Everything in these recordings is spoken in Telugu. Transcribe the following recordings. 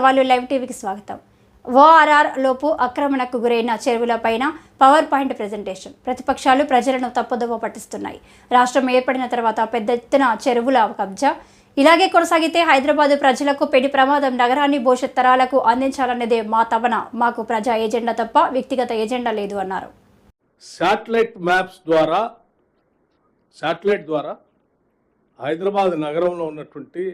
సవాలు లైవ్ టీవీకి స్వాగతం. ఓఆర్ఆర్ లోపు ఆక్రమణకు గురైన చెరువులపైన పవర్ పాయింట్ ప్రజెంటేషన్. ప్రతిపక్షాలు ప్రజలను తప్పుదోవ పట్టిస్తున్నాయి. రాష్ట్రం ఏర్పడిన తర్వాత పెద్ద ఎత్తున చెరువుల కబ్జా. ఇలాగే కొనసాగితే హైదరాబాద్ ప్రజలకు పెడి ప్రమాదం నగరాన్ని భవిష్యత్ తరాలకు అందించాలన్నదే మా తపన. మాకు ప్రజా ఏజెండా తప్ప వ్యక్తిగత ఏజెండా లేదు అన్నారు. శాటిలైట్ మ్యాప్స్ ద్వారా శాటిలైట్ ద్వారా హైదరాబాద్ నగరంలో ఉన్నటువంటి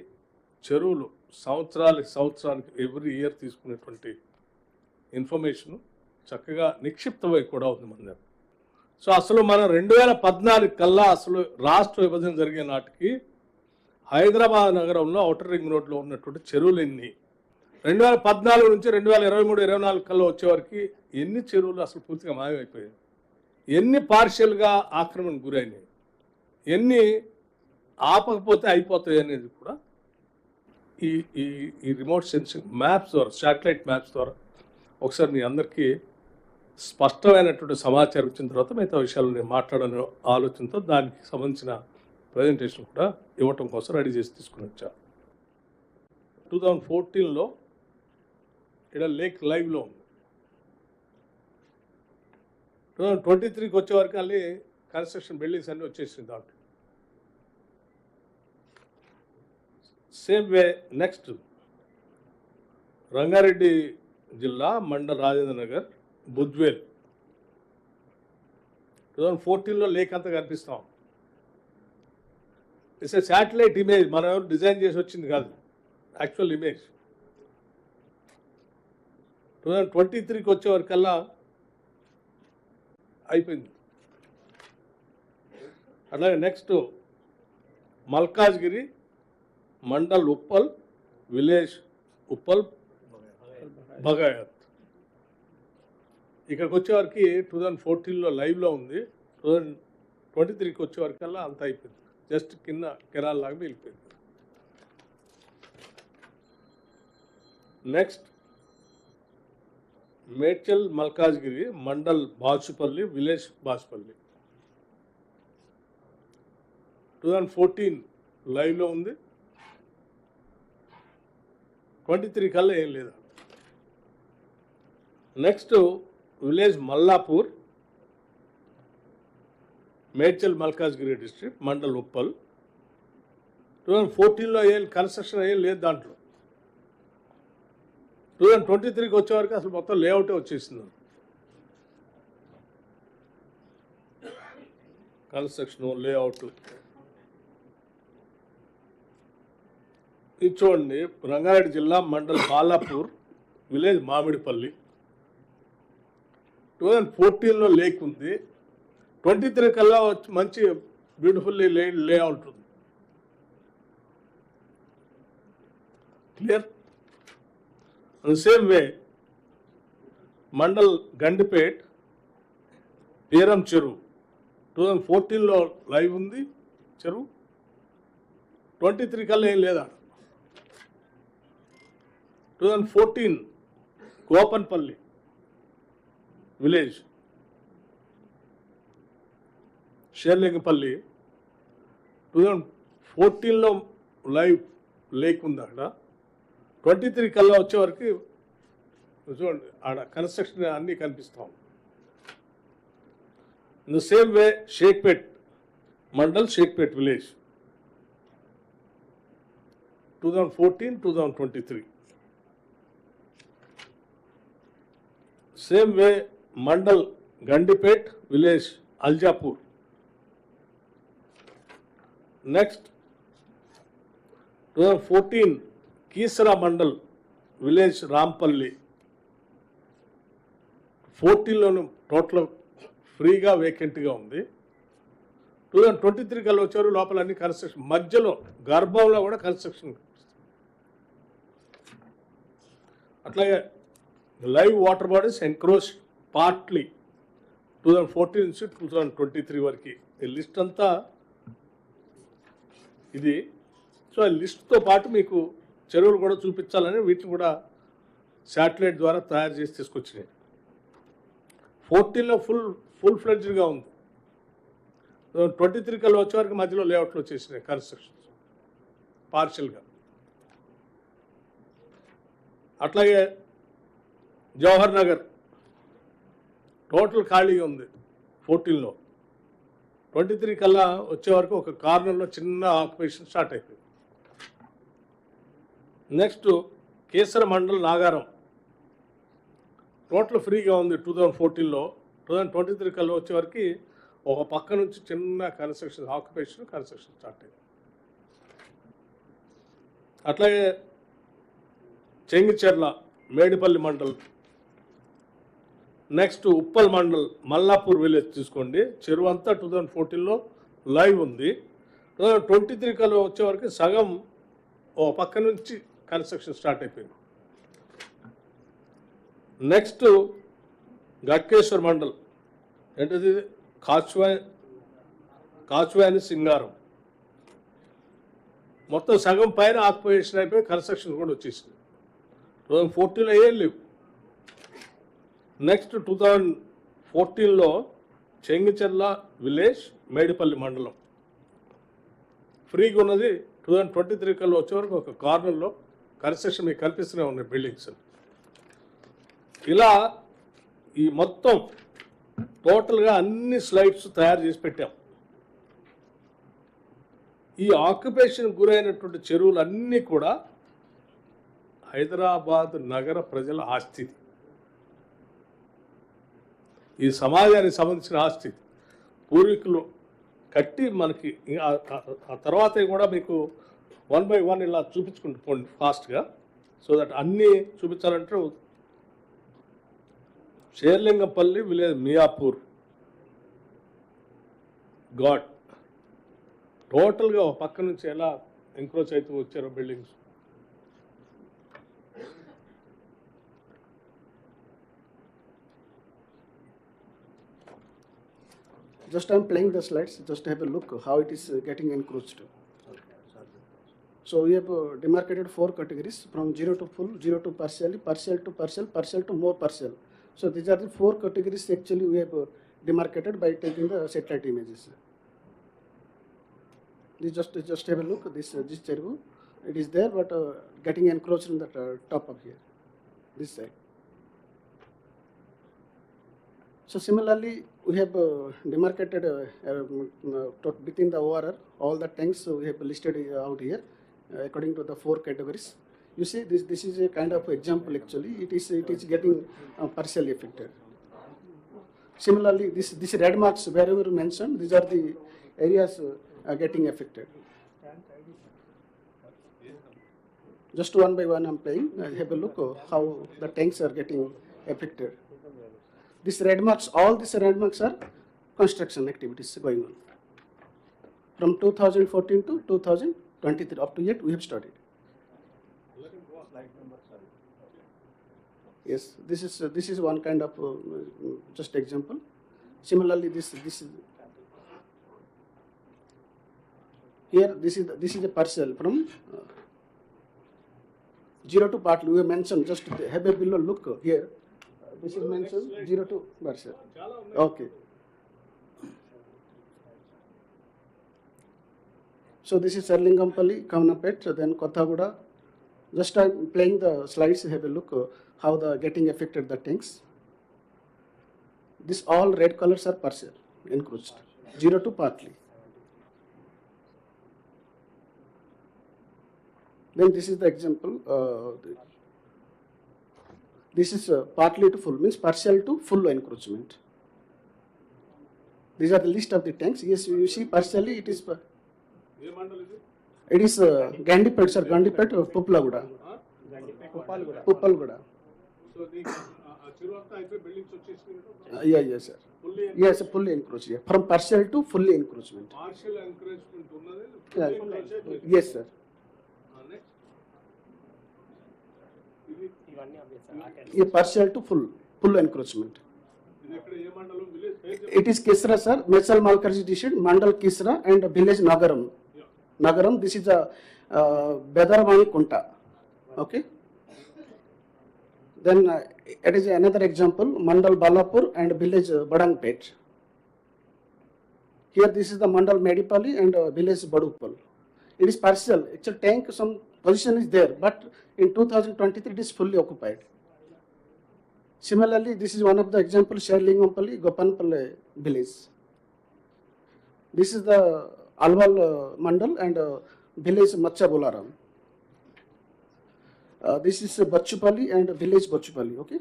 చెరువులు సంవత్సరాలకి సంవత్సరానికి ఎవ్రీ ఇయర్ తీసుకునేటువంటి ఇన్ఫర్మేషన్ చక్కగా నిక్షిప్తమై కూడా ఉంది మన దగ్గర. సో అసలు మనం రెండు వేల పద్నాలుగు కల్లా అసలు రాష్ట్ర విభజన జరిగే నాటికి హైదరాబాద్ నగరంలో ఔటర్ రింగ్ రోడ్లో ఉన్నటువంటి చెరువులు ఎన్ని రెండు వేల పద్నాలుగు నుంచి రెండు వేల ఇరవై మూడు ఇరవై నాలుగు కల్లా వచ్చేవరకు ఎన్ని చెరువులు అసలు పూర్తిగా మాయమైపోయాయి? ఎన్ని పార్షియల్గా ఆక్రమణకు గురైనాయి ఎన్ని ఆపకపోతే అయిపోతాయి అనేది కూడా ఈ ఈ ఈ రిమోట్ సెన్సింగ్ మ్యాప్స్ ద్వారా శాటిలైట్ మ్యాప్స్ ద్వారా ఒకసారి మీ అందరికీ స్పష్టమైనటువంటి సమాచారం ఇచ్చిన తర్వాత మిగతా విషయాలు నేను మాట్లాడని ఆలోచనతో దానికి సంబంధించిన ప్రజెంటేషన్ కూడా ఇవ్వటం కోసం రెడీ చేసి తీసుకుని వచ్చాను టూ థౌజండ్ ఫోర్టీన్లో ఇక్కడ లేక్ లైవ్లో ఉంది. టూ థౌజండ్ ట్వంటీ త్రీకి వచ్చే వరకు మళ్ళీ కన్స్ట్రక్షన్ బిల్డింగ్స్ అన్నీ వచ్చేసింది దాంట్లో. సేమ్ వే నెక్స్ట్ రంగారెడ్డి జిల్లా మండల్ రాజేంద్ర నగర్ బుద్వేల్ టూ థౌజండ్ ఫోర్టీన్లో లేక్ అంతా కనిపిస్తాం ఇట్స్ ఏ శాటిలైట్ ఇమేజ్ మనం ఎవరు డిజైన్ చేసి వచ్చింది కాదు. Actual image two thousand twenty త్రీకి వచ్చే వరకల్లా అయిపోయింది. అలాగే నెక్స్ట్ మల్కాజ్గిరి మండల్ ఉప్పల్ విలేజ్ ఉప్పల్ బగాయత్ ఇక్కడికి వచ్చేవారికి టూ థౌజండ్ ఫోర్టీన్లో లైవ్లో ఉంది. టూ థౌజండ్ ట్వంటీ త్రీకి వచ్చేవరకల్లా అంత అయిపోయింది. జస్ట్ కింద కెరాల్ లాగా వెళ్ళిపోయింది next Medchal Malkajgiri mandal Bachupalli village Bachupalli. Two thousand fourteen లైవ్లో ఉంది. ట్వంటీ త్రీ కల్లా ఏం లేదు. Next village Mallapur Medchal Malkajgiri district mandal Uppal. Two thousand ఫోర్టీన్లో ఏం కన్స్ట్రక్షన్ ఏం లేదు దాంట్లో. టూ థౌజండ్ ట్వంటీ త్రీకి వచ్చేవరకు అసలు మొత్తం లేఅవుటే వచ్చేసింది. Construction layout. ఇది చూడండి రంగారెడ్డి జిల్లా mandal Balapur village Mamidipalli. Two thousand ఫోర్టీన్లో లేక్ ఉంది. ట్వంటీ త్రీ కల్లా వచ్చి మంచి బ్యూటిఫుల్లీ లే లేఅవుట్ ఉంది. Clear? Same way mandal Gandipet Peram చెరువు. టూ థౌజండ్ ఫోర్టీన్లో లైవ్ ఉంది చెరువు. ట్వంటీ త్రీ కల్లా ఏం లేదా two thousand fourteen Gopanpally village Serilingampally two thousand ఫోర్టీన్లో లైవ్ లేక్ ఉంది అక్కడ. ట్వంటీ త్రీ కల్లా వచ్చే వరకు చూడండి ఆడ కన్స్ట్రక్షన్ అన్నీ కనిపిస్తాం in the same way Shaikpet mandal Shaikpet village two thousand fourteen two thousand twenty three same way mandal Gandipet village Aljapur. Next two thousand fourteen Keesara mandal village Rampalli. ఫోర్టీన్లోను total ఫ్రీగా వేకెంట్గా ఉంది. టూ థౌజండ్ ట్వంటీ త్రీ కల్లా వచ్చారు లోపల అన్ని కన్స్ట్రక్షన్ మధ్యలో గర్భంలో కూడా కన్స్ట్రక్షన్. అట్లాగే live water bodies encroach partly two thousand fourteen నుంచి టూ థౌజండ్ ట్వంటీ త్రీ వరకు. ఈ లిస్ట్ అంతా ఇది. సో ఆ లిస్ట్తో పాటు మీకు చెరువులు కూడా చూపించాలని వీటిని కూడా శాటిలైట్ ద్వారా తయారు చేసి తీసుకొచ్చినాయి. ఫోర్టీన్లో ఫుల్ ఫుల్ ఫ్లెడ్జ్డ్గా ఉంది. ట్వంటీ త్రీ కల్లా వచ్చే వరకు మధ్యలో లేఅవుట్లు వచ్చేసినాయి కన్స్ట్రక్షన్స్. పార్షియల్గా. అట్లాగే జవహర్ నగర్. టోటల్ ఖాళీగా ఉంది ఫోర్టీన్లో. ట్వంటీ త్రీ కల్లా వచ్చే వరకు ఒక కార్నర్లో చిన్న ఆక్యుపేషన్ స్టార్ట్ అయిపోయింది. నెక్స్ట్ కేసర మండల్ నాగారం. టోటల్ ఫ్రీగా ఉంది టూ థౌజండ్ ఫోర్టీన్లో. టూ థౌజండ్ ట్వంటీ త్రీ కల్లా వచ్చే వరకు ఒక పక్క నుంచి చిన్న కన్స్ట్రక్షన్ ఆక్యుపేషన్ కన్స్ట్రక్షన్ స్టార్ట్ అయింది. అట్లాగే చెంగిచెర్ల మేడిపల్లి మండల్ నెక్స్ట్ ఉప్పల్ మండల్ మల్లాపూర్ విలేజ్ తీసుకోండి. చెరువు అంతా టూ థౌజండ్ ఫోర్టీన్లో లైవ్ ఉంది. టూ థౌజండ్ ట్వంటీ త్రీ కల్లా వచ్చేవరకు సగం ఓ పక్క నుంచి కన్స్ట్రక్షన్ స్టార్ట్ అయిపోయింది. నెక్స్ట్ గట్కేశ్వర్ మండల్. ఏంటది? కాచువా కాచువాని సింగారం. మొత్తం సగం పైన ఆక్యుపేషన్ అయిపోయి కన్స్ట్రక్షన్ కూడా వచ్చేసింది. టూ థౌజండ్ ఫోర్టీన్లో ఏం లేవు. నెక్స్ట్ టూ థౌజండ్ ఫోర్టీన్లో చెంగిచెర్ల విలేజ్ మేడిపల్లి మండలం. ఫ్రీగా ఉన్నది టూ థౌజండ్ ట్వంటీ త్రీ కల్లా వచ్చే వరకు ఒక కార్నర్లో కన్స్ట్రక్షన్ మీకు కనిపిస్తూనే ఉన్నాయి బిల్డింగ్స్. ఇలా ఈ మొత్తం టోటల్గా అన్ని స్లైడ్స్ తయారు చేసి పెట్టాం. ఈ ఆక్యుపేషన్ గురైనటువంటి చెరువులు అన్నీ కూడా హైదరాబాద్ నగర ప్రజల ఆస్తి ఈ సమాజానికి సంబంధించిన ఆస్తి పూర్వీకులు కట్టి మనకి ఆ- తర్వాత కూడా మీకు వన్ బై వన్ ఇలా చూపించుకుంటూ పోండి ఫాస్ట్గా సో దట్ అన్నీ చూపించాలంటే షేర్లింగంపల్లి విలేజ్ మియాపూర్. గాడ్. టోటల్గా ఒక పక్క నుంచి ఎలా ఎంక్రోచ్ అవుతూ వచ్చారో buildings. Just I'm playing the slides, just have a look how it is uh, getting encroached. So we have uh, demarcated four categories from zero to full, zero to partially, partial to partial, partial to more partial. So these are the four categories actually we have uh, demarcated by taking the satellite images. Just just have a look. This uh, this cherry, it is there, but uh, getting encroached in the top of here, this side. So similarly, we have uh, demarcated uh, uh, within the ORR, all the tanks we have listed uh, out here uh, according to the four categories. You see, this, this is a kind of example actually, it is, it is getting uh, partially affected. Similarly, this, this red marks wherever mentioned, these are the areas are getting affected. Just one by one I'm playing, have a look how the tanks are getting affected. These red marks, all these red marks are construction activities going on. From 2014 to 2023, up to yet we have studied. Yes, this is, uh, this is one kind of, uh, just example. Similarly, this, this is, here, this is, this is a parcel from uh, zero to partly, we have mentioned, just have a below look here this is mentioned 02 version. Okay. So this is Sarlingampalli, Kavanapet, then Kothaguda. Just I'm playing the slides, have a look uh, how the getting affected the things. This all red colors are partial, encroached, 0 to partly. Then this is the example, uh, This is uh, partly to full, means partial to full encroachment. These are the list of the tanks. Yes, you see partially it is, uh, it is uh, Gandipet, sir, Gandipet, uh, Puplaguda, Puppalguda. So నీకు ఆ- ఆ చెరువు అంతా అయిపోయి బిల్డింగ్స్ వచ్చేసినాయి Uh, Yeah, yes, sir. Fully Yes, fully encroached, yeah. From partial to fully encroachment. Partial encroachment ఉన్నది Yeah. fully encroach అయిపోయింది. Yes, sir. ఆ, next. ఇది Yeah, partial to full, full encroachment. ఇది ఎక్కడ ఏ మండలం విలేజ్ పేరు It is Kisra, sir, Mechal Malkarji district, Mandal Kisra and village Nagaram. Yeah. Nagaram, this is a uh, Bedarwani Kunta. Okay. Then uh, it is another example, Mandal Balapur and village uh, Badangpet. Here this is the Mandal Medipalli and uh, village Badupal. It is partial, it's a tank, some position is there, but in 2023 it is fully occupied. Similarly, this is one of the examples, Sherlingampalli, Gopanpalli village. This is the Alwal uh, Mandal and uh, village Macha Bolaram. Uh, this is uh, Bachupalli and village Bachupalli, okay?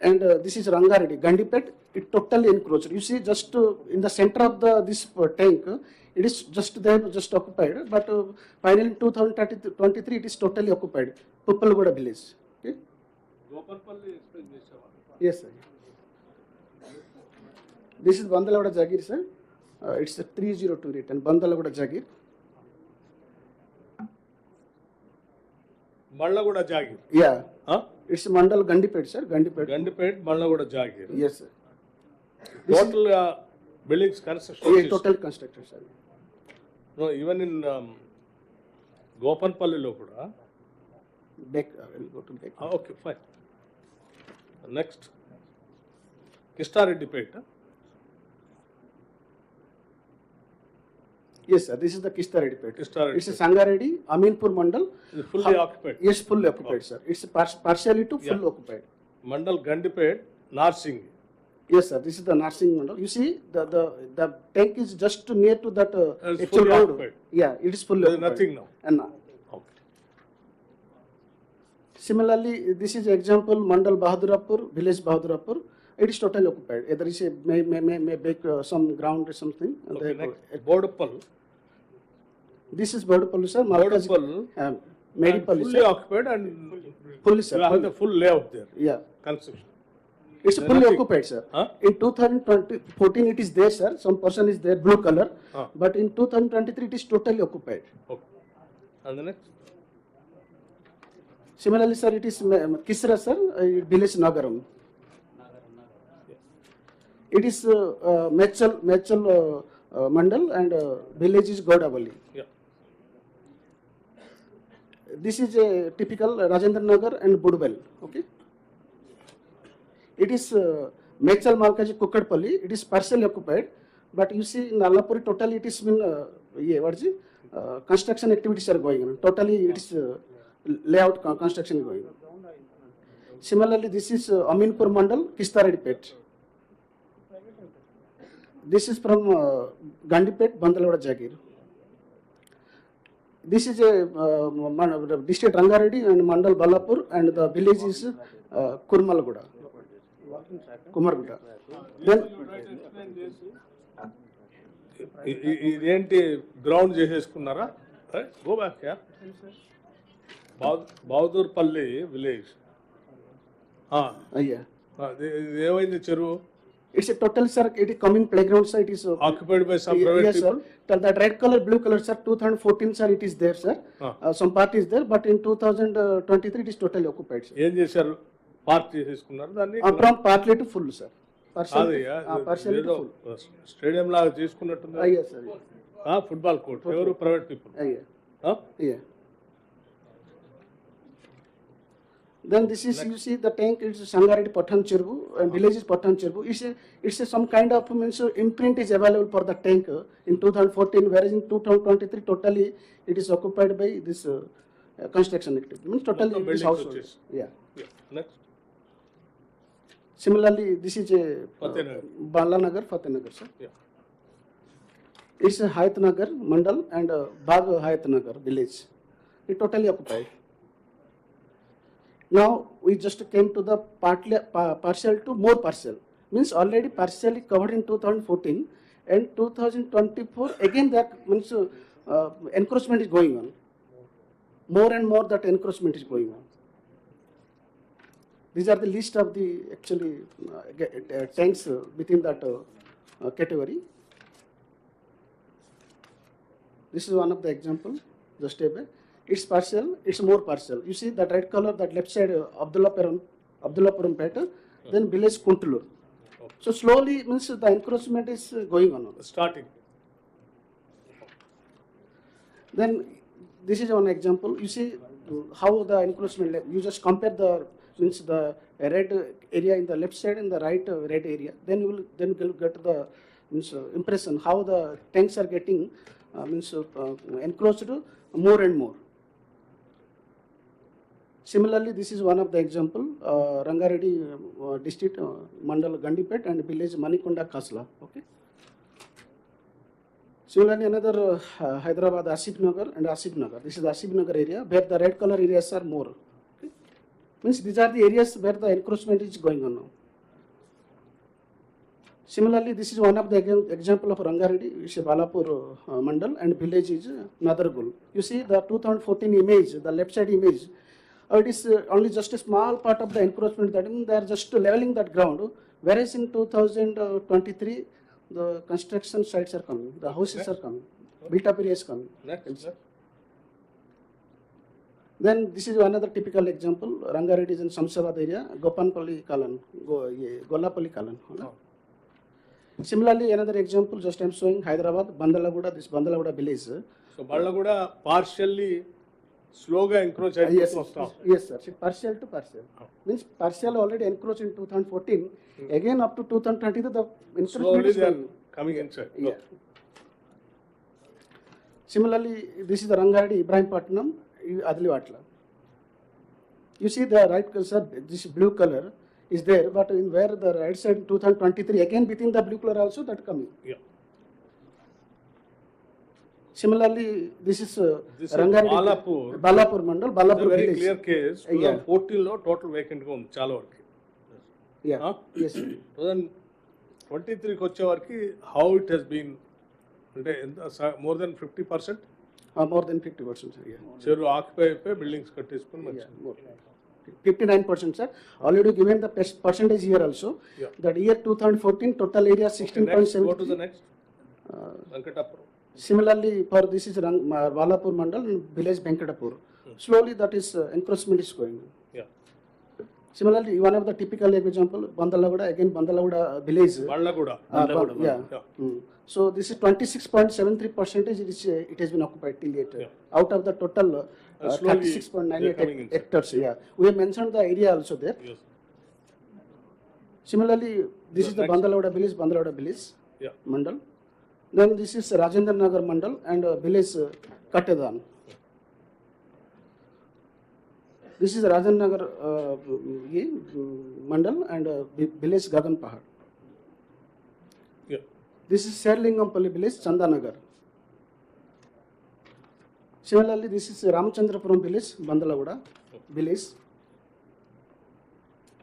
And uh, this is Rangareddy, Gandipet, it totally encroached. You see, just uh, in the center of the this uh, tank, it is just there, just occupied, but uh, finally in 2023 it is totally occupied. Puppalgoda village, okay? Yes, sir. This is Bandalagada Jagir, sir. Uh, it's a 302 written, Bandalagada Jagir. మళ్ళగూడ jagir Yeah, ఆ? it's Mandal Gandipet, sir, Gandipet. Gandipet Mallaguda Jagir Yes, sir. Total buildings Yeah, construction total constructed, sir. So even in గోపన్పల్లిలో కూడా. Okay fine next Kistareddypet yes sir this is the Kistareddypet it's Sangareddy Ameenpur mandal yes full occupied sir it's partiality full occupied mandal Gandipet Narsing Yes, sir. This is the nursing mandal. You see, the, the, the tank is just near to that uh, it's actual fully ground. occupied. Yeah, it is fully There is occupied. nothing now. And uh, Okay. similarly, this is example Mandal Bahadurapur, village Bahadurapur. It is totally occupied. Either is a may may may, may bake uh, some ground or something. and Okay, they- next, Boduppal, This is Bodapalli, sir. Markaz- Bodapalli. Um, uh, and Medipalli, fully sir. occupied and Fully, sir. you have the full layout there, Yeah. construction. It's fully occupied, sir. Huh? In 2014, it is there, sir. Some person is there, blue color. Huh. But in 2023, it is totally occupied. Okay. And the next? Similarly, sir, it is Kisra, sir, uh, village Nagaram. It is uh, uh, Mechal, Mechal uh, uh, Mandal and uh, village is Godavali. Yeah. This is a typical Rajendranagar and Budwell. Okay. It is uh, Mechal Malkaji Kukadpalli, it is partially occupied, but you see in Allapuri totally it is been, uh, yeah, what is it? Uh, construction activities are going on, totally it is uh, layout con- construction going on. Similarly, this is uh, Aminpur Mandal, Kistaredipet. This is from uh, Gandipet, Bandalwada Jagir. This is a uh, man- the district Rangareddy and Mandal Ballapur and the village is uh, Kurmalaguda. ఇ- ఇదేంటి ground చేసేసుకున్నారా go back yeah Bahadurpally village uh. ఇది ఏమైంది చెరువు It's a total sir. It is coming playground sir. It is uh, occupied by some Ye- private yes, sir. That, that red color, blue color, sir. 2014, sir. It is there, sir. Ah. Uh, some part is there, but in 2023, it is totally occupied, sir. ఏం చేశారు పార్క్ చేసేసుకున్నారు దాన్ని Uh, from partly to full, sir. Partially, కాదయ్యా to, uh, partially ఏదో to full. స్టేడియం లాగా చేసుకున్నట్టుంది Uh, yes, sir. Football court ఎవరు private people Uh, yeah. Yeah. Then this is you see the tank is Sangareddy Patan Cherbu and village is Patan Cherbu. It's a it's a some kind of means uh, imprint is available for the tank uh, in 2014, whereas in 2023 totally it is occupied by this uh, uh, construction activity. Means totally మొత్తం this buildings household. వచ్చేసి. Yeah. Next Similarly, this is a uh, Fatehnagar. Balanagar, Fatehnagar, sir. Yeah. It's a Hayatnagar Mandal and uh, Bag Hayatnagar village. It totally occupied. Now we just came to the partly, pa- partial to more partial. Means already partially covered in 2014 and 2024 again that means uh, uh, encroachment is going on. More and more that encroachment is going on. These are the list of the actually uh, uh tanks uh, within that uh, category. This is one of the example, just a bit. It's partial, it's more partial. You see that red color, that left side, uh, Abdullapuram, pattern, then village Kuntulur. Okay. So slowly means the encroachment is going on. Starting. Then this is one example. You see how the encroachment, you just compare the means the red area in the left side and the right red area. Then you will, then you will get the means uh, impression how the tanks are getting uh, means uh, encroached more and more. Similarly, this is one of the example, uh, Rangareddy uh, district, uh, Mandal Gandipet and village Manikonda Kasla, okay. Similarly, another uh, Hyderabad Asif Nagar and Asif Nagar, this is Asif Nagar area where the red color areas are more. Means these are the areas where the encroachment is going on now. Similarly, this is one of the exa- example of Rangareddy, which is Balapur uh, Mandal and village is uh, Nadargul. You see the 2014 image, the left side image, uh, it is uh, only just a small part of the encroachment that they are just leveling that ground. Whereas in 2023, the construction sites are coming, the houses are coming, built up areas coming. Next, next. Then this is another typical example, Rangareddy is in Samsabad area, Gopanpalli Kalan, Go, ye, Gollapalli Kalan. Oh. Similarly, another example, just I'm showing Hyderabad, Bandalaguda, this Bandalaguda village. So మళ్ళీ కూడా పార్షియల్లీ స్లోగా encroach Uh, sir, See, partial to partial. Means partial already encroached in 2014, again up to 2020, the encroachment slowly is they. Coming inside Yeah. Similarly, this is the Adliwatla. You see the right, sir, this blue color is there, but in where the right side 2023, again within the blue color also that coming. Yeah. Similarly, this is uh, This is Rangareddy. Balapur. Balapur Mandal, Balapur very village. Yeah. Thousand ఫోర్టీన్లో టోటల్ వేకెంట్గా ఉంది చాలా వరకు Yeah, Huh? yes, sir. Two thousand twenty త్రీకి వచ్చే వరకు హౌ ఇట్ హెస్ బీన్ అంటే ఎంత more than fifty percent Uh, more than 50 percent, sir, yeah. చెరువు ఆక్యుపై అయిపోయి బిల్డింగ్స్ కట్టేసుకుని Yeah, మంచిది more. 59%, sir. Already given the pers- percentage here also. Yeah. That year 2014, total area Next, go to 16.7. the next Venkatapuram Similarly, for this is Rang- Ma- Valapur Mandal, and Similarly, one of the typical example, Bandalaguda again Bandalaguda village. Bandalaguda. Uh, Bandalagoda. Yeah. yeah. Mm. So this is 26.73 percentage. It, is, uh, it has been occupied till yet. Yeah. Out of the total uh, uh, 36.98 hectares. Yeah. We have mentioned the area also there. Yes. Similarly, this the is the Bandalaguda village, Bandalaguda village. Yeah. Mandal. Then this is Rajendra Nagar Mandal and uh, village uh, this is Rajan Nagar ये mandal and village Gagan Pahad this is Serilingampally village Chanda Nagar similarly this is Ramachandrapuram village Bandlaguda village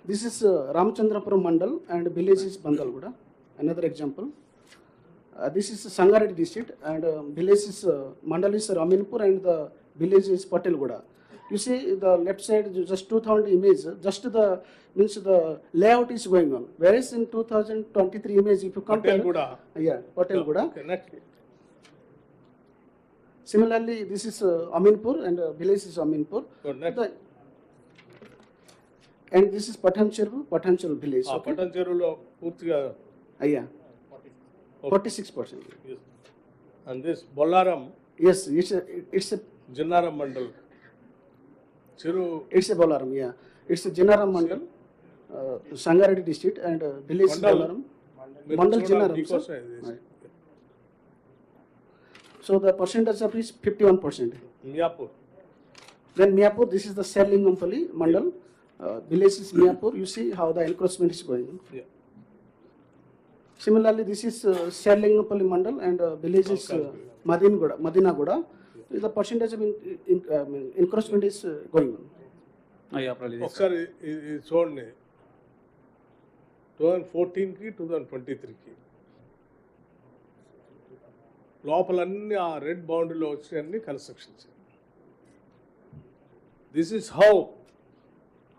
this is Ramachandrapuram mandal and village is Bandlaguda another example this is Sangare district and village is mandal is Raminpur and the village is Patelguda You see the left side, just 2000 image, just the means the layout is going on. Whereas in 2023 image, if you compare, కూడా yeah, Patelguda. Next Similarly, this is uh, Aminpur and uh, village is Aminpur. Next The- and this is Pathancheru, Pathancheru village. ఆ Okay. చెరువులో పూర్తిగా Uh, yeah, 46 percent. And this Bollaram Yes, it's a, it's a, Jinnaram mandal uh, district and uh, village is Mandal. Bolaram. మీరు Mandal చూడాలి, Jinaram, మీకోసమే sir. ఇది. Right. So the percentage of is 51 percent. Miyapur this is the Serlingampalli Mandal, uh, village is Miapur. You see how the encroachment is going. Yeah. Similarly, this is uh, Serlingampalli Mandal and uh, village is uh, Madinaguda. Madinaguda. The percentage of in, in, uh, encroachment is uh, going on. అయ్యా ప్రలీది ఒకసారి ఇది ఇది చూడండి. టూ థౌజండ్ ఫోర్టీన్కి టూ థౌజండ్ ట్వంటీ త్రీకి లోపలన్నీ ఆ రెడ్ బౌండరీలో వచ్చి కన్స్ట్రక్షన్స్. దిస్ ఇస్ హౌ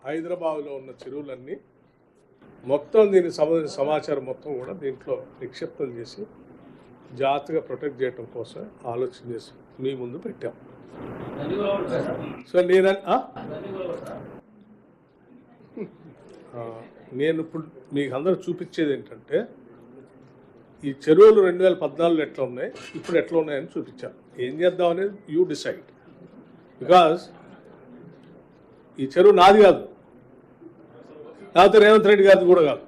హైదరాబాద్లో ఉన్న చెరువులన్నీ మొత్తం దీనికి సంబంధించిన సమాచారం మొత్తం కూడా దీంట్లో నిక్షిప్తం చేసి జాగ్రత్తగా ప్రొటెక్ట్ చేయడం కోసం ఆలోచన చేసి మీ ముందు పెట్టాం. సో నేను నేను ఇప్పుడు మీకు అందరూ చూపించేది ఏంటంటే ఈ చెరువులు రెండు వేల పద్నాలుగులో ఎట్లా ఉన్నాయి ఇప్పుడు ఎట్లా ఉన్నాయని చూపించాను ఏం చేద్దాం అనేది యూ డిసైడ్. బికాజ్ ఈ చెరువు నాది కాదు. లేకపోతే రేవంత్ రెడ్డి గారిది కూడా కాదు.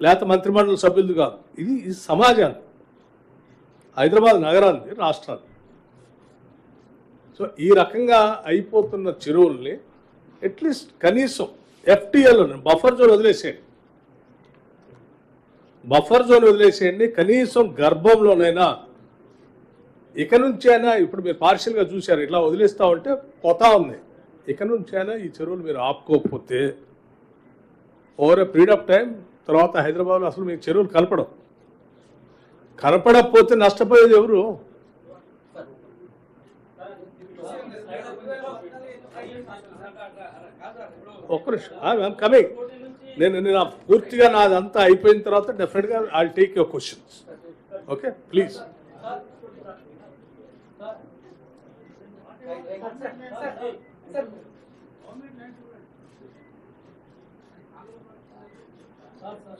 లేకపోతే మంత్రిమండలి సభ్యులది కాదు. ఇది ఇది సమాజాన్ని హైదరాబాద్ నగరాన్ని రాష్ట్రాన్ని సో ఈ రకంగా అయిపోతున్న చెరువుల్ని అట్లీస్ట్ కనీసం ఎఫ్టీఎల్ బఫర్ జోన్ వదిలేసేయండి. బఫర్ జోన్ వదిలేసేయండి. కనీసం గర్భంలోనైనా ఇక నుంచి అయినా ఇప్పుడు మీరు పార్షియల్గా చూశారు ఇట్లా వదిలేస్తా ఉంటే పోతా ఉంది. ఇక నుంచి అయినా ఈ చెరువులు మీరు ఆపుకోకపోతే over a period of time తర్వాత హైదరాబాద్లో అసలు మీకు చెరువులు కలపడం. కలపడకపోతే నష్టపోయేది ఎవరు? ఒక్క నిమిషం. కమింగ్ నేను నేను ఆ పూర్తిగా నాదంతా అయిపోయిన తర్వాత డెఫినెట్గా I take your questions okay please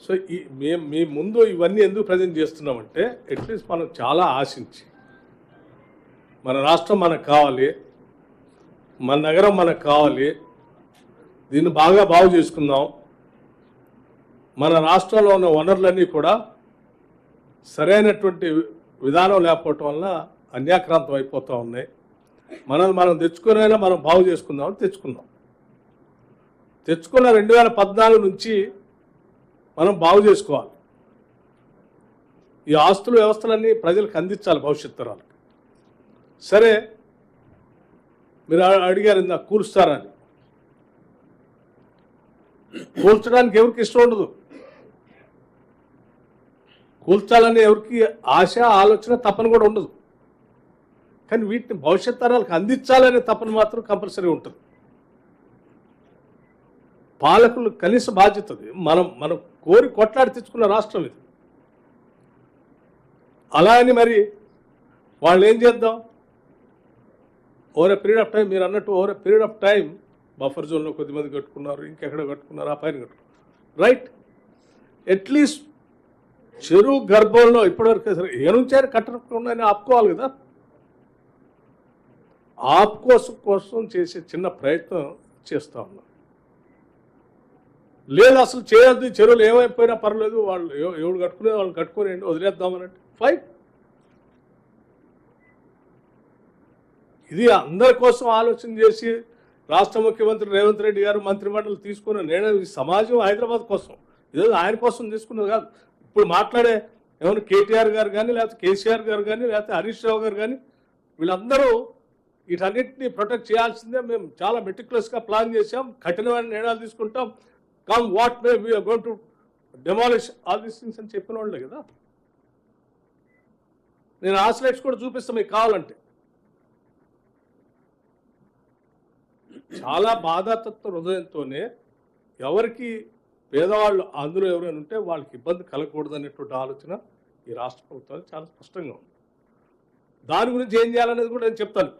so ఈ మేము మీ ముందు ఇవన్నీ ఎందుకు ప్రజెంట్ చేస్తున్నామంటే అట్లీస్ట్ మనం చాలా ఆశించి మన రాష్ట్రం మనకు కావాలి మన నగరం మనకు కావాలి దీన్ని బాగా బాగు చేసుకుందాం మన రాష్ట్రంలో ఉన్న వనరులన్నీ కూడా సరైనటువంటి విధానం లేకపోవటం వల్ల అన్యాక్రాంతం అయిపోతూ ఉన్నాయి. మనం మనం తెచ్చుకునైనా మనం బాగు చేసుకుందామని తెచ్చుకుందాం తెచ్చుకున్నాం. తెచ్చుకున్న రెండు వేల పద్నాలుగు నుంచి మనం బాగు చేసుకోవాలి. ఈ ఆస్తుల వ్యవస్థలన్నీ ప్రజలకు అందించాలి భవిష్యత్ తరాలకు. సరే మీరు అడిగారు ఇందా కూలుస్తారని కూల్చడానికి ఎవరికి ఇష్టం ఉండదు. కూల్చాలని ఎవరికి ఆశ ఆలోచన తపన కూడా ఉండదు. కానీ వీటిని భవిష్యత్ తరాలకు అందించాలనే తపన మాత్రం కంపల్సరీ ఉంటుంది. పాలకులు కనీస బాధ్యత మనం మనం కోరి కొట్లాడి తెచ్చుకున్న రాష్ట్రం ఇది. అలా అని మరి వాళ్ళు ఏం చేద్దాం? Over a period of time మీరు అన్నట్టు over a period of time buffer జోన్లో కొద్దిమంది కట్టుకున్నారు ఇంకెక్కడ కట్టుకున్నారు ఆ పైన కట్టుకున్నారు. రైట్ అట్లీస్ట్ చెరువు గర్భంలో ఇప్పటివరకు సరే ఏ నుంచారు కట్టకుండా ఆపుకోవాలి కదా. ఆపుకోసం కోసం చేసే చిన్న ప్రయత్నం చేస్తూ ఉన్నాం. లేదు అసలు చేయొద్దు చెరువులు ఏమైపోయినా పర్లేదు వాళ్ళు ఎవడు కట్టుకునే వాళ్ళు కట్టుకునేయండి వదిలేద్దామనంటే. ఫైన్ ఇది అందరి కోసం ఆలోచన చేసి రాష్ట్ర ముఖ్యమంత్రి రేవంత్ రెడ్డి గారు మంత్రిమండలి తీసుకున్న నేను ఈ సమాజం హైదరాబాద్ కోసం. ఇదే ఆయన కోసం తీసుకున్నది కాదు. ఇప్పుడు మాట్లాడే ఏమైనా కేటీఆర్ గారు కానీ లేకపోతే కేసీఆర్ గారు కానీ లేకపోతే హరీష్ రావు గారు కానీ వీళ్ళందరూ వీటన్నిటిని ప్రొటెక్ట్ చేయాల్సిందే. మేము చాలా మెటిక్యులస్గా ప్లాన్ చేసాం కఠినమైన నిర్ణయాలు తీసుకుంటాం. Come what may we are going to demolish all these things అని చెప్పిన వాళ్ళే కదా. నేను ఆ స్లైడ్స్ కూడా చూపిస్తాను మీకు కావాలంటే. చాలా బాధాతత్వ హృదయంతోనే ఎవరికి పేదవాళ్ళు అందులో ఎవరైనా ఉంటే వాళ్ళకి ఇబ్బంది కలగకూడదు అనేటువంటి ఆలోచన ఈ రాష్ట్ర ప్రభుత్వానికి చాలా స్పష్టంగా ఉంది. దాని గురించి ఏం చేయాలనేది కూడా నేను చెప్తాను.